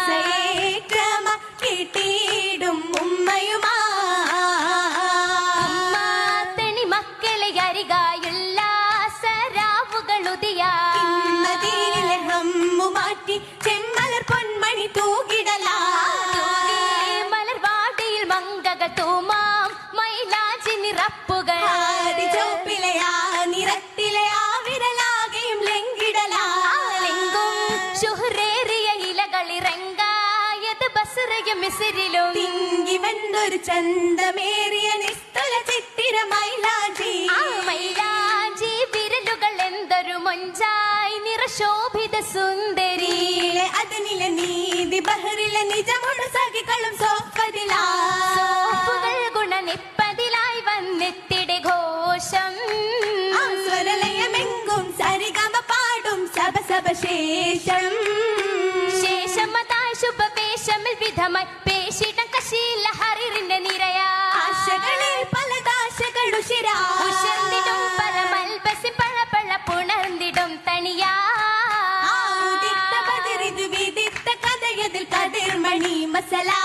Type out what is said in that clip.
ஈசையேற்றமா கிட்டிடும் உம்மையுமா തനി മക്കളെ അരികായുള്ള സരാവുകളുതിയാ മതിയിലെ ഹമ്മു മാറ്റി ചെമ്മലർ പൊന്മണി തൂകിടലാ തൂകിലേ മലർവാടിയിൽ മങ്കക തൂമാം മൈലാജി നിറപ്പുകൾ ചോപ്പിലെയാ നിറത്തിലെ ആ വിരലാകെയും ലംഘിടലാ ലെങ്കും ശുഹ്രേ ബസുറയും തിങ്ങി വന്നൊരു ചന്തമേറിയ നിസ്തുല ചിത്തിര മൈലാജി മൈലാജി വിരലുകൾ എന്തൊരു മൊഞ്ചായി നിറശോഭിത സുന്ദരി. നീലെ അതിനിലെ നീതി ബഹറിലെ നിജമുള്ള സഖികളും സോഫതിലാ സോപ്പുകൾ ഗുണനിപ്പതിലായി വന്നെത്തിടെ ഘോഷം. സ്വരലയമെങ്കും സരിഗമ പാടും സഭ സഭ ശേഷം ವಿಧಮೈ ಪೇಶಿಟ ಕಶೀಲ ಹರಿರಿನ ನಿರಯ ಆಶಗಳೇ பலதாசகளு சிரா உஷர்ந்திடும் பல மல்பசி பல பல புணர்ந்திடும் தனியா உதித்த பதிரிது விதித்த கதையதில் கதிர்மணி மசலா